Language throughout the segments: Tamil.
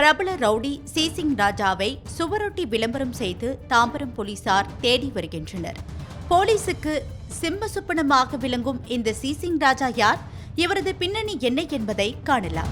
பிரபல ரவுடி சீசிங் ராஜாவை சுவரொட்டி விளம்பரம் செய்து தாம்பரம் போலீசார் தேடி வருகின்றனர். போலீசுக்கு சிம்ம சுப்பனமாக விளங்கும் இந்த சீசிங் ராஜா யார்? இவரது பின்னணி என்ன என்பதை காணலாம்.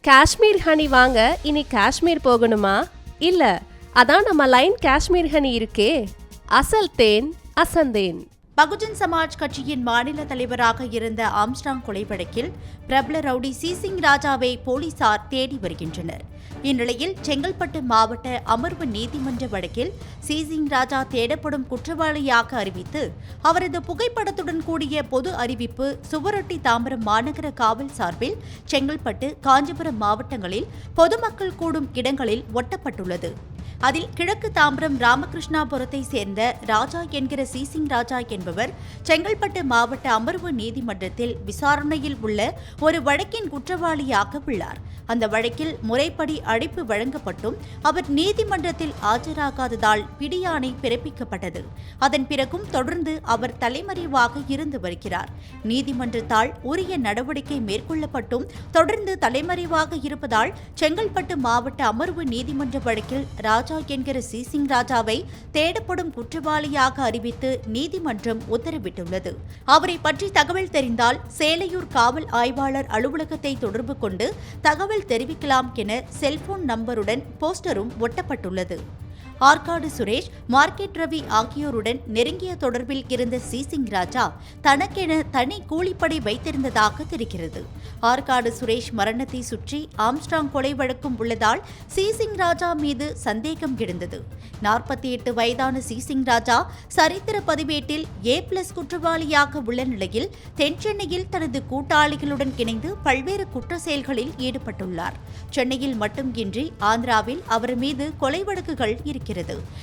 காஷ்மீர் ஹனி வாங்க இனி காஷ்மீர் போகணுமா? இல்ல அதான் நம்ம லைன் காஷ்மீர் ஹனி இருக்கே. அசல் தேன் அசந்தேன். பகுஜன் சமாஜ் கட்சியின் மாநில தலைவராக இருந்த ஆம்ஸ்டாங் கொலை வழக்கில் பிரபல ரவுடி சீசிங் ராஜாவை போலீசார் தேடி வருகின்றனர். இந்நிலையில் செங்கல்பட்டு மாவட்ட அமர்வு நீதிமன்ற வழக்கில் சீசிங் ராஜா தேடப்படும் குற்றவாளியாக அறிவித்து அவரது புகைப்படத்துடன் கூடிய பொது அறிவிப்பு சுவரொட்டி தாம்பரம் மாநகர காவல் சார்பில் செங்கல்பட்டு காஞ்சிபுரம் மாவட்டங்களில் பொதுமக்கள் கூடும் இடங்களில் ஒட்டப்பட்டுள்ளது. அதில் கிழக்கு தாம்பரம் ராமகிருஷ்ணாபுரத்தை சேர்ந்த ராஜா என்கிற சீசிங் ராஜா என்பவர் செங்கல்பட்டு மாவட்ட அமர்வு நீதிமன்றத்தில் விசாரணையில் உள்ள ஒரு வழக்கின் குற்றவாளியாக உள்ளார். அந்த வழக்கில் முறைப்படி அழைப்பு வழங்கப்பட்டும் அவர் நீதிமன்றத்தில் ஆஜராகாததால் பிடியாணை பிறப்பிக்கப்பட்டது. அதன் பிறகும் தொடர்ந்து அவர் தலைமறைவாக இருந்து வருகிறார். நீதிமன்றத்தால் உரிய நடவடிக்கை மேற்கொள்ளப்பட்டும் தொடர்ந்து தலைமறைவாக இருப்பதால் செங்கல்பட்டு மாவட்ட அமர்வு நீதிமன்ற வழக்கில் ராஜா என்கிற சீசிங் ராஜாவை தேடப்படும் குற்றவாளியாக அறிவித்து நீதிமன்றம் உத்தரவிட்டுள்ளது. அவரை பற்றி தகவல் தெரிந்தால் சேலையூர் காவல் ஆய்வாளர் அலுவலகத்தை தொடர்பு கொண்டு தகவல் தெரிவிக்கலாம் என செல்போன் நம்பருடன் போஸ்டரும் ஒட்டப்பட்டுள்ளது. ஆற்காடு சுரேஷ் மார்க்கெட் ரவி ஆகியோருடன் நெருங்கிய தொடர்பில் இருந்த சீசிங் ராஜா தனக்கென தனி கூலிப்படை வைத்திருந்ததாக தெரிகிறது. ஆற்காடு சுரேஷ் மரணத்தை சுற்றி ஆம்ஸ்டாங் கொலை வழக்கும் உள்ளதால் சீசிங் ராஜா மீது சந்தேகம் எழுந்தது. நாற்பத்தி எட்டு வயதான சீசிங் ராஜா சரித்திர பதிவேட்டில் ஏ பிளஸ் குற்றவாளியாக உள்ள நிலையில் தென்சென்னையில் தனது கூட்டாளிகளுடன் இணைந்து பல்வேறு குற்ற செயல்களில் ஈடுபட்டுள்ளார். சென்னையில் மட்டுமின்றி ஆந்திராவில் அவர் மீது கொலை வழக்குகள் இருக்கிறது.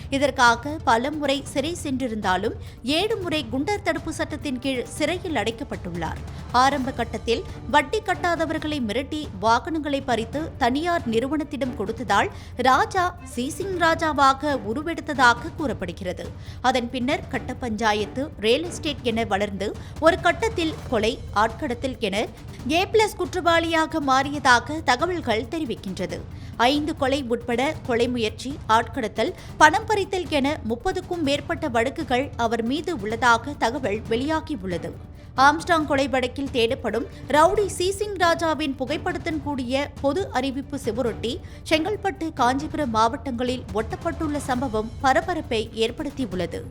இதற்காக பல முறை சிறை சென்றிருந்தாலும் ஏழு முறை குண்டர் தடுப்பு சட்டத்தின் கீழ் சிறையில் அடைக்கப்பட்டுள்ளார். ஆரம்ப கட்டத்தில் வட்டி கட்டாதவர்களை மிரட்டி வாகனங்களை பறித்து தனியார் நிறுவனத்திடம் கொடுத்ததால் ராஜா சீசிங் ராஜாவாக உருவெடுத்ததாக கூறப்படுகிறது. அதன் பின்னர் கட்ட பஞ்சாயத்து ரியல் எஸ்டேட் என வளர்ந்து ஒரு கட்டத்தில் கொலை ஆட்கடத்தல் என ஏ பிளஸ் குற்றவாளியாக மாறியதாக தகவல்கள் தெரிவிக்கின்றது. ஐந்து கொலை உட்பட கொலை முயற்சி ஆட்கடத்தல் பணம் பறித்தல் என முப்பதுக்கும் மேற்பட்ட வழக்குகள் அவர் மீது உள்ளதாக தகவல் வெளியாகியுள்ளது. ஆம்ஸ்டாங் கொலை வழக்கில் தேடப்படும் ரவுடி சீசிங் ராஜாவின் புகைப்படத்துடன் கூடிய பொது அறிவிப்பு செவரொட்டி செங்கல்பட்டு காஞ்சிபுரம் மாவட்டங்களில் ஒட்டப்பட்டுள்ள சம்பவம் பரபரப்பை ஏற்படுத்தியுள்ளது.